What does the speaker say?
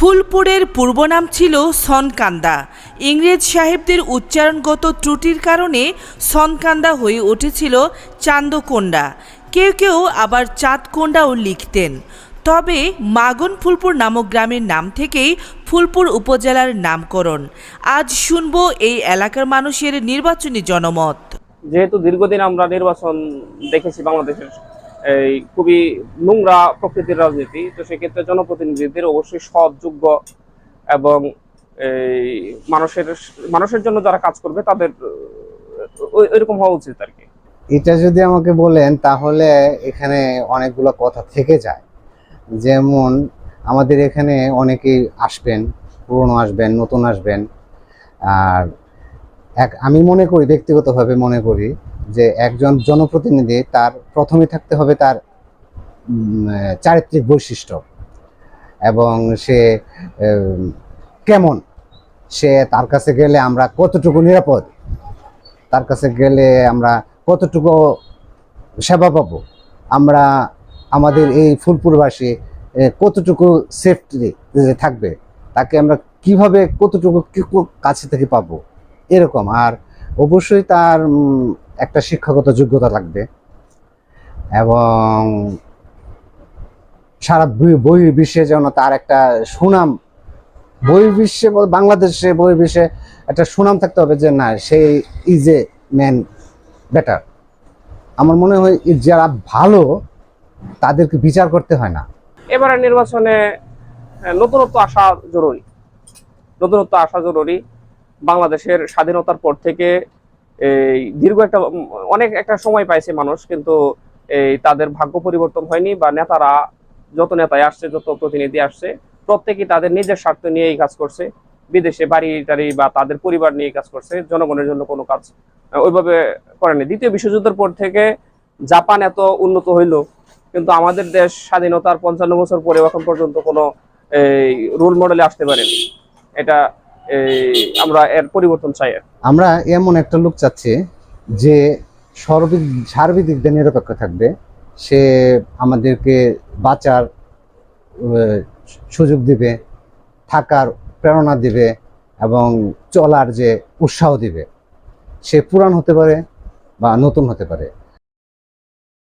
ফুলপুরের পূর্ব নাম ছিল সনকান্দা। ইংরেজ সাহেবদের উচ্চারণগত ত্রুটির কারণে সনকান্দা হয়ে উঠেছিল চান্দকোন্ডা কেউ কেউ আবার চাঁদকোন্ডাও লিখতেন। তবে মাগন ফুলপুর নামক গ্রামের নাম থেকেই ফুলপুর উপজেলার নামকরণ। আজ শুনব এই এলাকার মানুষের নির্বাচনী জনমত। যেহেতু দীর্ঘদিন আমরা নির্বাচন দেখেছি বাংলাদেশের এই খুবই নোংরা প্রকৃতির রাজনীতি, তো সেক্ষেত্রে জনপ্রতিনিধিদের অবশ্যই সৎ যোগ্য এবং এই মানুষের মানুষের জন্য যারা কাজ করবে তাদের ওইরকম হওয়া উচিত আর কি। এটা যদি আমাকে বলেন, তাহলে এখানে অনেকগুলো কথা থেকে যায়। যেমন আমাদের এখানে অনেকেই আসবেন, পুরনো আসবেন, নতুন আসবেন। আর এক, আমি মনে করি, ব্যক্তিগতভাবে মনে করি যে একজন জনপ্রতিনিধি তার প্রথমে থাকতে হবে তার চারিত্রিক বৈশিষ্ট্য। এবং সে কেমন? সে তার কাছে গেলে আমরা কতটুকু নিরাপদ? তার কাছে গেলে আমরা কতটুকু সেবা পাবো? আমরা আমাদের এই ফুলপুরবাসী কতটুকু সেফটি থাকবে, তাকে আমরা কীভাবে কতটুকু কাছে থেকে পাবো? এরকম। আর অবশ্যই তার একটা শিক্ষাগত যোগ্যতা লাগবে। এবং সারা বই- বিশ্বে যেন তার একটা সুনাম, বই বিশ্বে বাংলাদেশে বই বিশ্বে একটা সুনাম থাকতে হবে যে না সেই ইজ এ ম্যান বেটার আমার মনে হয় যারা ভালো, তাদেরকে বিচার করতে হয় না। এবারে নির্বাচনে নতুনত্ব আসা জরুরি। নতুনত্ব আসা জরুরি। বাংলাদেশের স্বাধীনতার পর থেকে এই দীর্ঘ একটা অনেক একটা সময় পাইছে মানুষ, কিন্তু এই তাদের ভাগ্য পরিবর্তন হয়নি বা নেতারা যত নেতায় আসছে, যত প্রতিনিধি আসছে, প্রত্যেকেই তাদের নিজের স্বার্থ নিয়েই কাজ করছে। বিদেশে বাড়ি টাড়ি বা তাদের পরিবার নিয়ে কাজ করছে, জনগণের জন্য কোনো কাজ ওইভাবে করেনি। দ্বিতীয় বিশ্বযুদ্ধের পর থেকে জাপান এত উন্নত হইল, কিন্তু আমাদের দেশ স্বাধীনতার পঞ্চান্ন বছর পরে এখন পর্যন্ত কোনো এই রোল মডেলে আসতে পারেনি। এটা আমরা এর পরিবর্তন চাই আমরা এমন একটা লোক চাচ্ছি যে সর্বিক সার্বিক দিক নিরপেক্ষ থাকবে, সে আমাদেরকে বাঁচার সুযোগ দিবে, থাকার প্রেরণা দিবে এবং চলার যে উৎসাহ দিবে, সে পুরান হতে পারে বা নতুন হতে পারে।